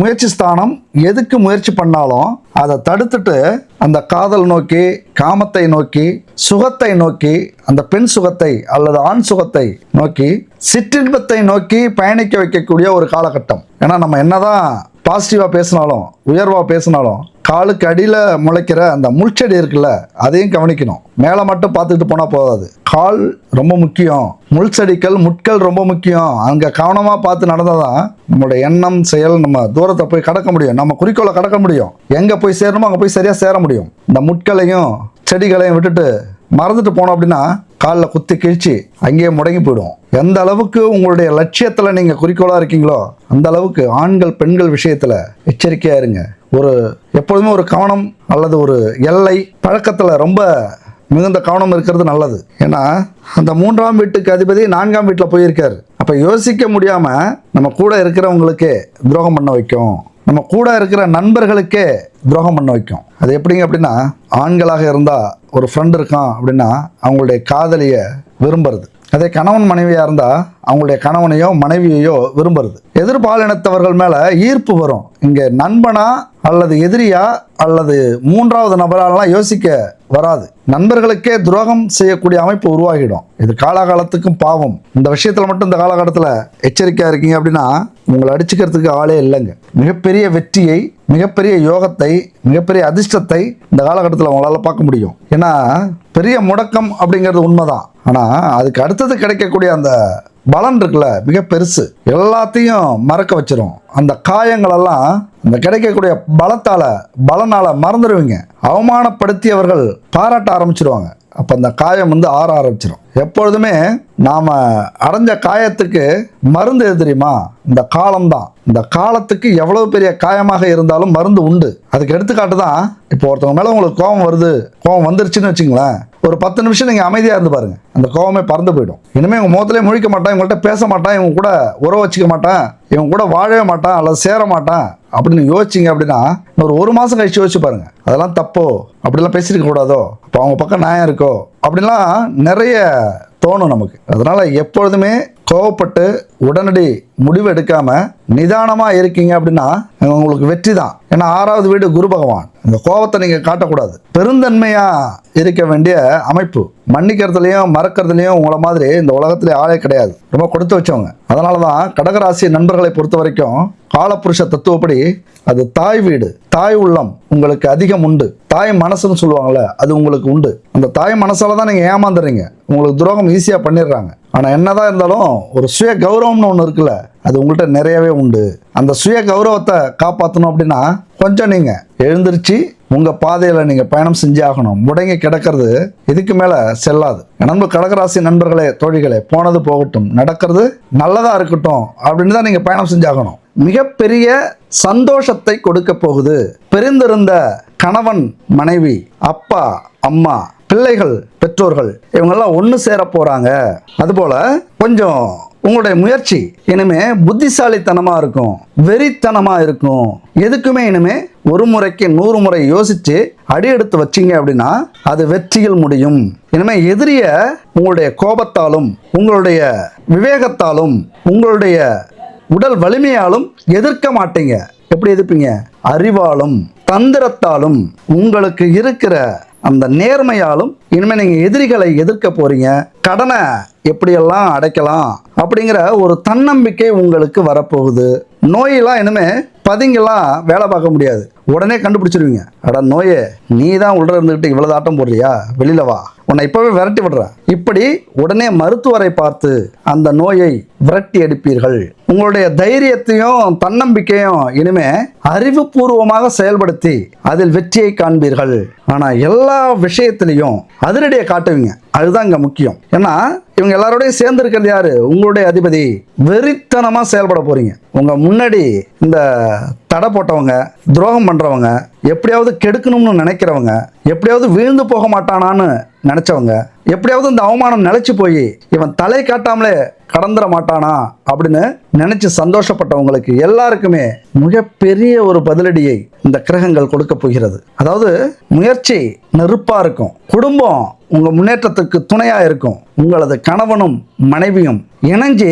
முயற்சி ஸ்தானம் எதுக்கு முயற்சி பண்ணாலும் அதை தடுத்துட்டு அந்த காதல் நோக்கி காமத்தை நோக்கி சுகத்தை நோக்கி அந்த பெண் சுகத்தை அல்லது ஆண் சுகத்தை நோக்கி சிற்றின்பத்தை நோக்கி பயணிக்க வைக்கக்கூடிய ஒரு காலகட்டம். ஏன்னா நம்ம என்னதான் பாசிட்டிவாக பேசினாலும் உயர்வாக பேசினாலும் காலுக்கு அடியில் முளைக்கிற அந்த முள்செடி இருக்குல்ல அதையும் கவனிக்கணும். மேலே மட்டும் பார்த்துக்கிட்டு போனால் போதாது. கால் ரொம்ப முக்கியம். முள் செடிகள் முட்கள் ரொம்ப முக்கியம். அங்கே கவனமாக பார்த்து நடந்தால் தான் நம்மளோட எண்ணம் செயல் நம்ம தூரத்தை போய் கடக்க முடியும். நம்ம குறிக்கோளை கடக்க முடியும். எங்கே போய் சேரணுமோ அங்கே போய் சரியாக சேர முடியும். இந்த முட்களையும் செடிகளையும் விட்டுட்டு மறந்துட்டு போனோம் அப்படின்னா காலில் குத்தி கிழிச்சு அங்கேயே முடங்கி போயிடும் எந்த அளவுக்கு உங்களுடைய லட்சியத்தில் நீங்கள் குறிக்கோளாக இருக்கீங்களோ அந்த அளவுக்கு ஆண்கள் பெண்கள் விஷயத்தில் எச்சரிக்கையாக இருங்க. ஒரு எப்பொழுதுமே ஒரு கவனம் அல்லது ஒரு எல்லை பழக்கத்தில் ரொம்ப மிகுந்த கவனம் இருக்கிறது நல்லது. ஏன்னா அந்த மூன்றாம் வீட்டுக்கு அதிபதி நான்காம் வீட்டில் போயிருக்காரு. அப்போ யோசிக்க முடியாமல் நம்ம கூட இருக்கிறவங்களுக்கே துரோகம் பண்ண வைக்கும். நம்ம கூட இருக்கிற நண்பர்களுக்கே துரோகம் பண்ண வைக்கும். அது எப்படிங்க அப்படின்னா ஆண்களாக இருந்தால் ஒரு ஃப்ரெண்ட் இருக்கான் அப்படின்னா அவங்களுடைய காதலியை விரும்புறது. அதே கணவன் மனைவியாக இருந்தால் அவங்களுடைய கணவனையோ மனைவியையோ விரும்புறது. எதிர்பாலினத்தவர்கள் மேலே ஈர்ப்பு வரும். இங்கே நண்பனா அல்லது எதிரியா அல்லது மூன்றாவது நபராலாம் யோசிக்க வராது. நண்பர்களுக்கே துரோகம் செய்யக்கூடிய அமைப்பு உருவாகிடும். இது காலாகாலத்துக்கும் பாவம். இந்த விஷயத்தில் மட்டும் இந்த காலகட்டத்தில் எச்சரிக்கையாக இருக்கீங்க அப்படின்னா உங்களை அடிச்சுக்கிறதுக்கு ஆளே இல்லைங்க. மிகப்பெரிய வெற்றியை மிகப்பெரிய யோகத்தை மிகப்பெரிய அதிர்ஷ்டத்தை இந்த காலகட்டத்தில் அவங்களால் பார்க்க முடியும். ஏன்னா பெரிய முடக்கம் அப்படிங்கிறது உண்மைதான். ஆனால் அதுக்கு அடுத்தது கிடைக்கக்கூடிய அந்த பலன் இருக்குல்ல மிக பெருசு. எல்லாத்தையும் மறக்க வச்சிரும். அந்த காயங்களெல்லாம் அந்த கிடைக்கக்கூடிய பலத்தால பலனால மறந்துடுவீங்க அவமானப்படுத்தியவர்கள் பாராட்ட ஆரம்பிச்சிருவாங்க. அப்போ அந்த காயம் வந்து ஆற ஆரம்பிச்சிடும் எப்பொழுதுமே நாம் அடைஞ்ச காயத்துக்கு மருந்து எது தெரியுமா? இந்த காலம்தான் இந்த காலத்துக்கு எவ்வளவு பெரிய காயமாக இருந்தாலும் மருந்து உண்டு. அதுக்கு எடுத்துக்காட்டு தான் இப்போ ஒருத்தவங்க மேலே உங்களுக்கு கோபம் வருது கோபம் வந்துருச்சுன்னு வச்சுங்களேன் ஒரு பத்து நிமிஷம் நீங்கள் அமைதியாக இருந்து பாருங்க. அந்த கோபமே பறந்து போயிடும். இனிமேல் உங்கள் முகத்திலே முழிக்க மாட்டான் இவங்கள்ட்ட பேச மாட்டான் இவங்க கூட உறவு வச்சுக்க மாட்டான் இவங்க கூட வாழவே மாட்டான். மாட்டான் அல்லது சேர மாட்டான் அப்படின்னு யோசிச்சிங்க அப்படின்னா ஒரு ஒரு மாதம் கழிச்சு யோசிச்சு பாருங்க. அதெல்லாம் தப்போ? அப்படிலாம் பேசியிருக்க கூடாதோ? அப்போ அவங்க பக்கம் நியாயம் இருக்கோ? அப்படிலாம் நிறைய தோணும் நமக்கு. அதனால எப்பொழுதுமே கோவப்பட்டு உடனடி முடிவு எடுக்காம நிதானமா இருக்கீங்க அப்படின்னா உங்களுக்கு வெற்றி தான் ஏன்னா ஆறாவது வீடு குரு பகவான். இந்த கோபத்தை நீங்க காட்டக்கூடாது. பெருந்தன்மையா இருக்க வேண்டிய அமைப்பு. மன்னிக்கிறதுலையும் மறக்கிறதுலையும் உங்களை மாதிரி இந்த உலகத்துல ஆளே கிடையாது. ரொம்ப கொடுத்து வச்சவங்க. அதனால தான் கடகராசி நண்பர்களை பொறுத்த வரைக்கும் காலப்புருஷ தத்துவப்படி அது தாய் வீடு. தாய் உள்ளம் உங்களுக்கு அதிகம் உண்டு. தாய் மனசுன்னு சொல்லுவாங்கள்ல அது உங்களுக்கு உண்டு. அந்த தாய் மனசால தான் நீங்கள் ஏமாந்துடுறீங்க உங்களுக்கு துரோகம் ஈஸியாக பண்ணிடுறாங்க. ஆனால் என்னதான் இருந்தாலும் ஒரு சுய கௌரவம்னு ஒன்று இருக்குல்ல அது உங்கள்கிட்ட நிறையவே உண்டு. அந்த சுய கௌரவத்தை காப்பாற்றணும் அப்படின்னா கொஞ்சம் நீங்கள் எழுந்திருச்சு உங்கள் பாதையில் நீங்கள் பயணம் செஞ்சே ஆகணும். முடங்கி கிடக்கிறது இதுக்கு மேலே செல்லாது. நண்பு கடகராசி நண்பர்களே தோழிகளே போனது போகட்டும் நடக்கிறது நல்லதாக இருக்கட்டும் அப்படின்னு தான் நீங்கள் பயணம் செஞ்சாகணும் மிகப்பெரிய சந்தோஷத்தை கொடுக்க போகுது. பிரிந்திருந்த கணவன் மனைவி அப்பா அம்மா பிள்ளைகள் பெற்றோர்கள் இவங்கெல்லாம் ஒன்று சேர போகிறாங்க அதுபோல் கொஞ்சம் உங்களுடைய முயற்சி இனிமே புத்திசாலித்தனமாக இருக்கும் வெறித்தனமாக இருக்கும். எதுக்குமே இனிமே ஒரு முறைக்கு நூறு முறை யோசித்து அடி எடுத்து வச்சீங்க அப்படின்னா அது வெற்றியில் முடியும். இனிமே எதிரிய உங்களுடைய கோபத்தாலும் உங்களுடைய விவேகத்தாலும் உங்களுடைய உடல் வலிமையாலும் எதிர்க்க மாட்டீங்க. எப்படி எதிர்ப்பீங்க? அறிவாலும் தந்திரத்தாலும் உங்களுக்கு இருக்கிற அந்த நேர்மையாலும் இனிமே நீங்கள் எதிரிகளை எதிர்க்க போறீங்க கடனை எப்படியெல்லாம் அடைக்கலாம் அப்படிங்கிற ஒரு தன்னம்பிக்கை உங்களுக்கு வரப்போகுது. நோயெல்லாம் இனிமேல் பதிங்கெல்லாம் வேலை பார்க்க முடியாது. உடனே கண்டுபிடிச்சிருவீங்க. அட நோயே நீ தான் உள்ள இருந்துக்கிட்டு இவ்வளோ ஆட்டம் போடுறியா வெளியில வா. உன்னை இப்பவே விரட்டி விடுறேன். இப்படி உடனே மருத்துவரை பார்த்து அந்த நோயை விரட்டி அடிப்பீர்கள் உங்களுடைய தைரியத்தையும் தன்னம்பிக்கையும் இனிமே அறிவுபூர்வமாக செயல்படுத்தி அதில் வெற்றியை காண்பீர்கள். ஆனா எல்லா விஷயத்திலையும் அதிரடியை காட்டுவீங்க. அதுதான் இங்க முக்கியம். ஏன்னா இவங்க எல்லாரோடையும் சேர்ந்து இருக்கிறது யாரு? உங்களுடைய அதிபதி. வெறித்தனமா செயல்பட போறீங்க. உங்க முன்னாடி இந்த தடை போட்டவங்க துரோகம் பண்றவங்க எப்படியாவது கெடுக்கணும்னு நினைக்கிறவங்க எப்படியாவது வீழ்ந்து போக மாட்டானான்னு நினச்சவங்க எப்படியாவது இந்த அவமானம் நிலச்சி போய் இவன் தலை காட்டாமலே கடந்துட மாட்டானா அப்படின்னு நினச்சி சந்தோஷப்பட்டவங்களுக்கு எல்லாருக்குமே மிகப்பெரிய ஒரு பதிலடியை இந்த கிரகங்கள் கொடுக்க போகிறது. அதாவது முயற்சி நெருப்பாக இருக்கும். குடும்பம் உங்கள் முன்னேற்றத்துக்கு துணையாக இருக்கும். உங்களது கணவனும் மனைவியும் இணைஞ்சு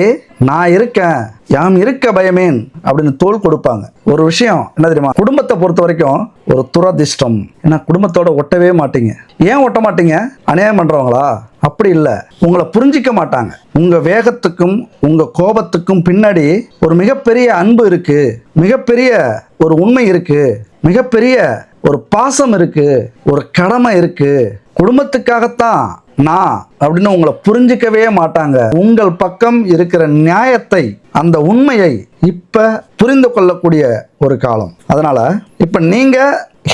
நான் இருக்கேன் யாம் இருக்க பயமேன் அப்படின்னு தோல் கொடுப்பாங்க. ஒரு விஷயம் என்ன தெரியுமா? குடும்பத்தை பொறுத்த வரைக்கும் ஒரு துரதிர்ஷ்டம். ஏன்னா குடும்பத்தோட ஒட்டவே மாட்டீங்க. ஏன் ஒட்ட மாட்டீங்க? அநியாயம் பண்றவங்களா? அப்படி இல்லை. உங்களை புரிஞ்சிக்க மாட்டாங்க. உங்க வேகத்துக்கும் உங்க கோபத்துக்கும் பின்னாடி ஒரு மிகப்பெரிய அன்பு இருக்கு. மிகப்பெரிய ஒரு உண்மை இருக்கு. மிகப்பெரிய ஒரு பாசம் இருக்கு. ஒரு கடமை இருக்கு. குடும்பத்துக்காகத்தான் நான் அப்படின்னு உங்களை புரிஞ்சிக்கவே மாட்டாங்க. உங்கள் பக்கம் இருக்கிற நியாயத்தை அந்த உண்மையை இப்ப புரிந்து கொள்ளக்கூடிய ஒரு காலம். அதனால இப்ப நீங்க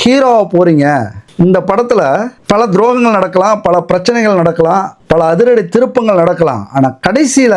ஹீரோவா போறீங்க. இந்த படத்துல பல துரோகங்கள் நடக்கலாம் பல பிரச்சனைகள் நடக்கலாம் பல அதிரடி திருப்பங்கள் நடக்கலாம். ஆனா கடைசியில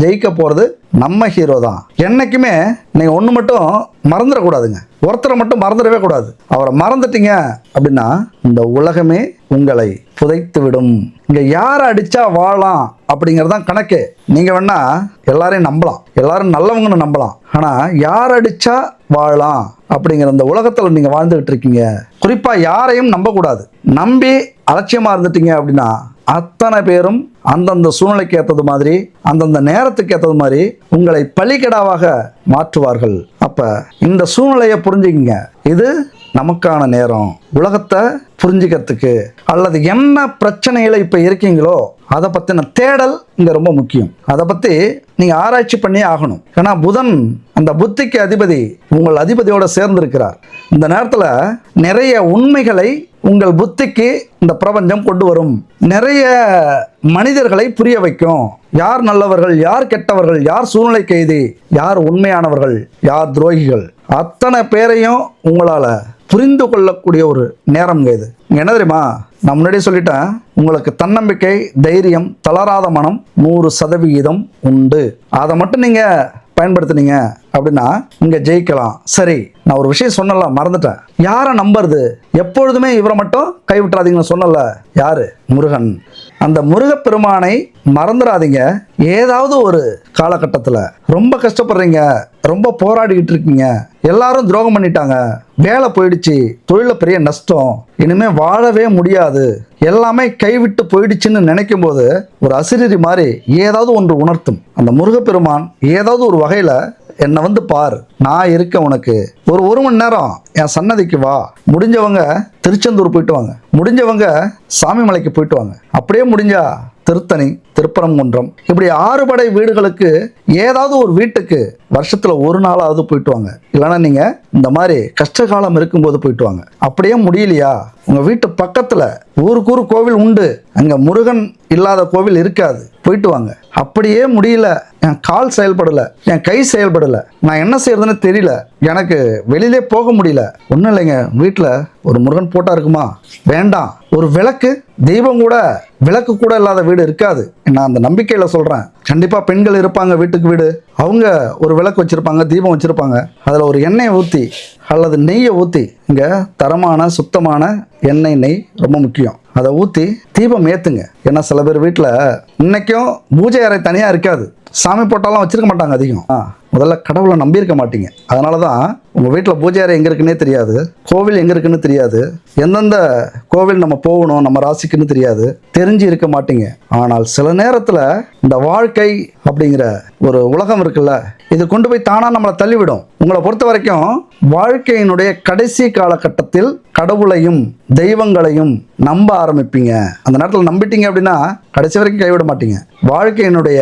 ஜெயிக்க போகிறது நம்ம ஹீரோ தான். என்றைக்குமே நீங்கள் ஒன்று மட்டும் மறந்துடக்கூடாதுங்க. ஒருத்தரை மட்டும் மறந்துடவே கூடாது. அவரை மறந்துட்டீங்க அப்படின்னா இந்த உலகமே உங்களை புதைத்து விடும் இங்கே யாரை அடித்தா வாழலாம் அப்படிங்கறதுதான் கணக்கு. நீங்கள் வேணா எல்லாரையும் நம்பலாம். எல்லாரும் நல்லவங்கன்னு நம்பலாம். ஆனால் யார் அடித்தா வாழலாம் அப்படிங்கிற இந்த உலகத்தில் நீங்கள் வாழ்ந்துகிட்டு இருக்கீங்க. குறிப்பாக யாரையும் நம்பக்கூடாது. நம்பி அலட்சியமாக இருந்துட்டீங்க அப்படின்னா அத்தனை பேரும் அந்தந்த சூழ்நிலைக்கு ஏற்றது மாதிரி அந்தந்த நேரத்துக்கு ஏற்றது மாதிரி உங்களை பலிகடாவாக மாற்றுவார்கள். அப்போ இந்த சூழ்நிலையை புரிஞ்சுக்கிங்க. இது நமக்கான நேரம். உலகத்தை புரிஞ்சுக்கிறதுக்கு அல்லது என்ன பிரச்சனைகளை இப்போ இருக்கீங்களோ அதை பற்றின தேடல் இங்கே ரொம்ப முக்கியம். அதை பற்றி நீங்கள் ஆராய்ச்சி பண்ணியே ஆகணும். ஏன்னா புதன் அந்த புத்திக்கு அதிபதி உங்கள் அதிபதியோடு சேர்ந்திருக்கிறார். இந்த நேரத்தில் நிறைய உண்மைகளை உங்கள் புத்திக்கு இந்த பிரபஞ்சம் கொண்டு வரும். நிறைய மனிதர்களை புரிய வைக்கும். யார் நல்லவர்கள் யார் கெட்டவர்கள் யார் சூழ்நிலை கைதி யார் உண்மையானவர்கள் யார் துரோகிகள். அத்தனை பேரையும் உங்களால் புரிந்து கொள்ளக்கூடிய ஒரு நேரம் இது. என்ன தெரியுமா? நான் முன்னாடியே சொல்லிட்டேன் உங்களுக்கு தன்னம்பிக்கை தைரியம் தளராத மனம் நூறு சதவிகிதம் உண்டு. அதை மட்டும் நீங்கள் பயன்படுத்துனீங்க அப்படின்னா இங்கே ஜெயிக்கலாம். சரி நான் ஒரு விஷயம் சொன்னல மறந்துட்டேன். யாரை நம்புறது? எப்பொழுதுமே இவரை மட்டும் கைவிட்டுறாதீங்கன்னு சொன்னல யாரு? முருகன். அந்த முருகப்பெருமானை மறந்துடாதீங்க. ஏதாவது ஒரு காலகட்டத்தில் ரொம்ப கஷ்டப்படுறீங்க ரொம்ப போராடிக்கிட்டு இருக்கீங்க எல்லாரும் துரோகம் பண்ணிட்டாங்க வேலை போயிடுச்சு தொழிலில் பெரிய நஷ்டம் இனிமே வாழவே முடியாது எல்லாமே கைவிட்டு போயிடுச்சுன்னு நினைக்கும் போது ஒரு அசிரிரி மாதிரி ஏதாவது ஒன்று உணர்த்தும். அந்த முருகப்பெருமான் ஏதாவது ஒரு வகையில் என்னை வந்து பார். நான் இருக்கேன் உனக்கு. ஒரு ஒரு மணி நேரம் என் சன்னதிக்கு வா. முடிஞ்சவங்க திருச்செந்தூர் போயிட்டு வாங்க. முடிஞ்சவங்க சாமிமலைக்கு போயிட்டு வாங்க. அப்படியே முடிஞ்சா திருத்தணி திருப்பரங்குன்றம். இப்படி ஆறுபடை வீடுகளுக்கு ஏதாவது ஒரு வீட்டுக்கு வருஷத்தில் ஒரு நாளாவது போயிட்டு வாங்க. இல்லைன்னா நீங்கள் இந்த மாதிரி கஷ்டகாலம் இருக்கும்போது போயிட்டு வாங்க. அப்படியே முடியலையா? உங்கள் வீட்டு பக்கத்தில் ஊருக்கு ஊர் கோவில் உண்டு. அங்கே முருகன் இல்லாத கோவில் இருக்காது. போயிட்டு வாங்க. அப்படியே முடியல. என் கால் செயல்படலை என் கை செயல்படலை. நான் என்ன செய்யறதுன்னு தெரியல. எனக்கு வெளியிலே போக முடியல. ஒன்றும் இல்லைங்க. வீட்டில் ஒரு முருகன் போட்டா இருக்குமா? வேண்டாம். ஒரு விளக்கு தெய்வம் கூட விளக்கு கூட இல்லாத வீடு இருக்காது. நான் அந்த நம்பிக்கையில் சொல்கிறேன் கண்டிப்பாக பெண்கள் இருப்பாங்க வீட்டுக்கு வீடு. அவங்க ஒரு விளக்கு வச்சுருப்பாங்க தீபம் வச்சுருப்பாங்க. அதில் ஒரு எண்ணெயை ஊற்றி அல்லது நெய்யை ஊற்றி இங்கே தரமான சுத்தமான எண்ணெய் நெய் ரொம்ப முக்கியம். அதை ஊற்றி தீபம் ஏற்றுங்க ஏன்னா சில பேர் வீட்டில் இன்றைக்கும் பூஜை அறை தனியாக இருக்காது. சாமி போட்டாலாம் வச்சிருக்க மாட்டாங்க அதிகம். முதல்ல கடவுளை நம்பியிருக்க மாட்டீங்க. அதனால தான் உங்கள் வீட்டில் பூஜை அறை எங்கே இருக்குன்னே தெரியாது கோவில் எங்கே இருக்குன்னு தெரியாது எந்தெந்த கோவில் நம்ம போகணும் நம்ம ராசிக்குன்னு தெரியாது தெரிஞ்சு இருக்க மாட்டீங்க. ஆனால் சில நேரத்தில் இந்த வாழ்க்கை அப்படிங்கிற ஒரு உலகம் இருக்குல்ல இது கொண்டு போய் தானாக நம்மளை தள்ளிவிடும். உங்களை பொறுத்த வரைக்கும் வாழ்க்கையினுடைய கடைசி காலகட்டத்தில் கடவுளையும் தெய்வங்களையும் நம்ப ஆரம்பிப்பீங்க. அந்த நேரத்தில் நம்பிட்டீங்க அப்படின்னா கடைசி வரைக்கும் கைவிட மாட்டீங்க. வாழ்க்கையினுடைய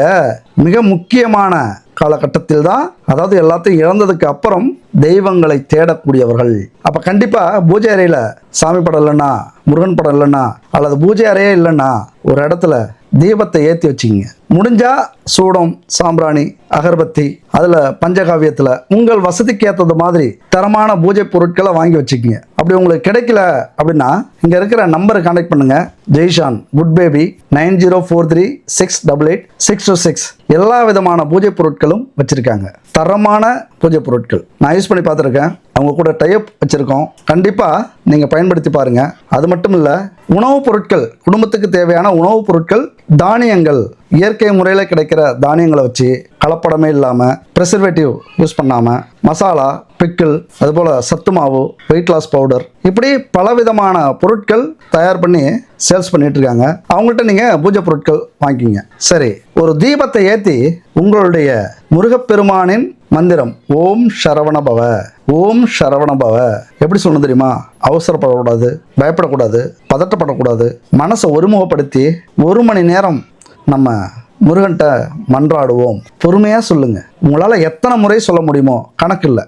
மிக முக்கியமான காலகட்டத்தில் தான் அதாவது எல்லாத்தையும் இழந்ததுக்கு அப்புறம் தெய்வங்களை தேடக்கூடியவர்கள். அப்போ கண்டிப்பாக பூஜை அறையில் சாமி படம் இல்லைன்னா முருகன் படம் இல்லைன்னா அல்லது பூஜை அறையே இல்லைன்னா ஒரு இடத்துல தீபத்தை ஏற்றி வச்சிங்க. முடிஞ்சா சூடம் சாம்பிராணி அகர்பத்தி அதில் பஞ்சகாவியத்தில் உங்கள் வசதிக்கு ஏற்றது மாதிரி தரமான பூஜை பொருட்களை வாங்கி வச்சுக்கிங்க. அப்படி உங்களுக்கு கிடைக்கல அப்படின்னா இங்கே இருக்கிற நம்பரை கான்டாக்ட் பண்ணுங்கள் ஜெய்ஷான் good baby nine zero four three six double eight six two six எல்லா விதமான பூஜை பொருட்களும் வச்சுருக்காங்க. தரமான பூஜை பொருட்கள். நான் யூஸ் பண்ணி பார்த்துருக்கேன். அவங்க கூட டைப் வச்சுருக்கோம். கண்டிப்பாக நீங்கள் பயன்படுத்தி பாருங்கள் அது மட்டும் இல்லை உணவுப் பொருட்கள் குடும்பத்துக்கு தேவையான உணவுப் பொருட்கள் தானியங்கள் இயற்கை முறையில் கிடைக்கிற தானியங்களை வச்சு கலப்படமே இல்லாமல் ப்ரெசர்வேட்டிவ் யூஸ் பண்ணாமல் மசாலா பிக்கிள் அதுபோல் சத்து மாவு வெயிட் லாஸ் பவுடர் இப்படி பலவிதமான பொருட்கள் தயார் பண்ணி சேல்ஸ் பண்ணிகிட்ருக்காங்க அவங்கள்ட்ட நீங்கள் பூஜை பொருட்கள் வாங்கிக்கிங்க. சரி ஒரு தீபத்தை ஏற்றி உங்களுடைய முருகப்பெருமானின் மந்திரம். ஓம் சரவணபவ. ஓம் சரவணபவ. எப்படி சொல்லணும் தெரியுமா? அவசரப்படக்கூடாது பயப்படக்கூடாது பதட்டப்படக்கூடாது. மனசை ஒருமுகப்படுத்தி ஒரு மணி நேரம் நம்ம முருகன்கிட்ட மன்றாடுவோம். பொறுமையாக சொல்லுங்க. உங்களால் எத்தனை முறை சொல்ல முடியுமோ கணக்கு இல்லை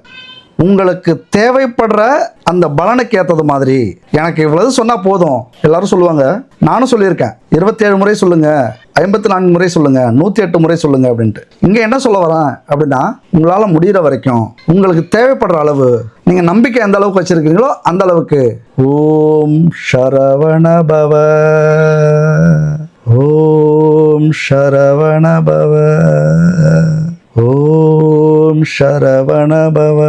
உங்களுக்கு தேவைப்படுற அந்த பலனுக்கு ஏற்றது மாதிரி. எனக்கு இவ்வளவு சொன்னால் போதும். எல்லாரும் சொல்லுவாங்க. நானும் சொல்லியிருக்கேன். இருபத்தேழு முறை சொல்லுங்கள் ஐம்பத்தி நான்கு முறை சொல்லுங்க நூற்றி எட்டு முறை சொல்லுங்க அப்படின்ட்டு. இங்கே என்ன சொல்ல வரேன் அப்படின்னா உங்களால் முடிகிற வரைக்கும் உங்களுக்கு தேவைப்படுற அளவு நீங்கள் நம்பிக்கை எந்த அளவுக்கு வச்சுருக்கீங்களோ அந்த அளவுக்கு. ஓம் ஷரவணபவ ஓம் ஷரவணபவ ஓம் ஷரவணபவ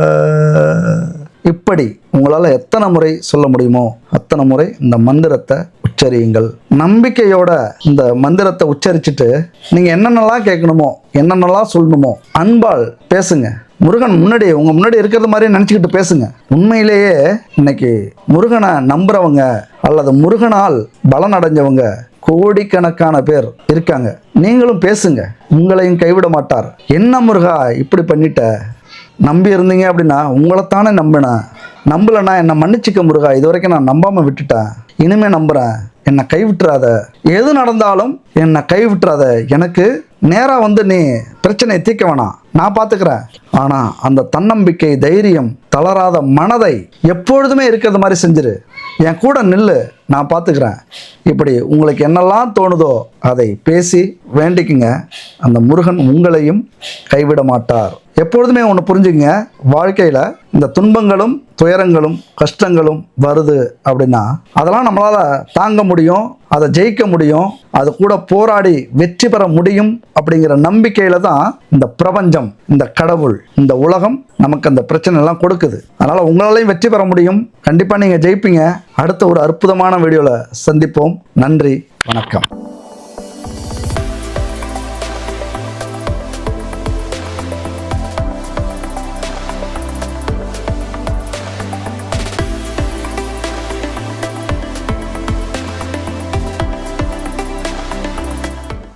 இப்படி உங்களால் எத்தனை முறை சொல்ல முடியுமோ அத்தனை முறை இந்த மந்திரத்தை உச்சரியுங்கள். நம்பிக்கையோட இந்த மந்திரத்தை உச்சரிச்சுட்டு நீங்கள் என்னென்னலாம் கேட்கணுமோ என்னென்னலாம் சொல்லணுமோ அன்பால் பேசுங்க. முருகன் முன்னாடி உங்க முன்னாடி இருக்கிறது மாதிரி நினச்சிக்கிட்டு பேசுங்க. உண்மையிலேயே இன்னைக்கு முருகனை நம்புறவங்க அல்லது முருகனால் பலன் அடைஞ்சவங்க கோடிக்கணக்கான பேர் இருக்காங்க. நீங்களும் பேசுங்க. உங்களையும் கைவிட மாட்டார். என்ன முருகா இப்படி பண்ணிட்ட? நம்பி இருந்தீங்க அப்படின்னா உங்களைத்தானே நம்பினேன். நம்பலைன்னா என்னை மன்னிச்சுக்க முருகா இது வரைக்கும் நான் நம்பாமல் விட்டுட்டேன். இனிமே நம்புகிறேன் என்னை கைவிட்டுறாத. எது நடந்தாலும் என்னை கைவிட்டுறாத. எனக்கு நேராக வந்து நீ பிரச்சனையை தீர்க்க வேணாம். நான் பார்த்துக்கிறேன் ஆனால் அந்த தன்னம்பிக்கை தைரியம் தளராத மனதை எப்பொழுதுமே இருக்கிறது மாதிரி செஞ்சிரு. என் கூட நில்லு நான் பார்த்துக்கிறேன் இப்படி உங்களுக்கு என்னெல்லாம் தோணுதோ அதை பேசி வேண்டிக்குங்க. அந்த முருகன் உங்களையும் கைவிட மாட்டார். எப்பொழுதுமே ஒன்று புரிஞ்சுங்க வாழ்க்கையில் இந்த துன்பங்களும் துயரங்களும் கஷ்டங்களும் வருது அப்படின்னா அதெல்லாம் நம்மளால் தாங்க முடியும் அதை ஜெயிக்க முடியும் அது கூட போராடி வெற்றி பெற முடியும் அப்படிங்கிற நம்பிக்கையில தான் இந்த பிரபஞ்சம் இந்த கடவுள் இந்த உலகம் நமக்கு அந்த பிரச்சனை எல்லாம் கொடுக்குது. அதனால் உங்களாலையும் வெற்றி பெற முடியும். கண்டிப்பாக நீங்கள் ஜெயிப்பீங்க. அடுத்த ஒரு அற்புதமான வீடியோவில் சந்திப்போம். நன்றி வணக்கம்.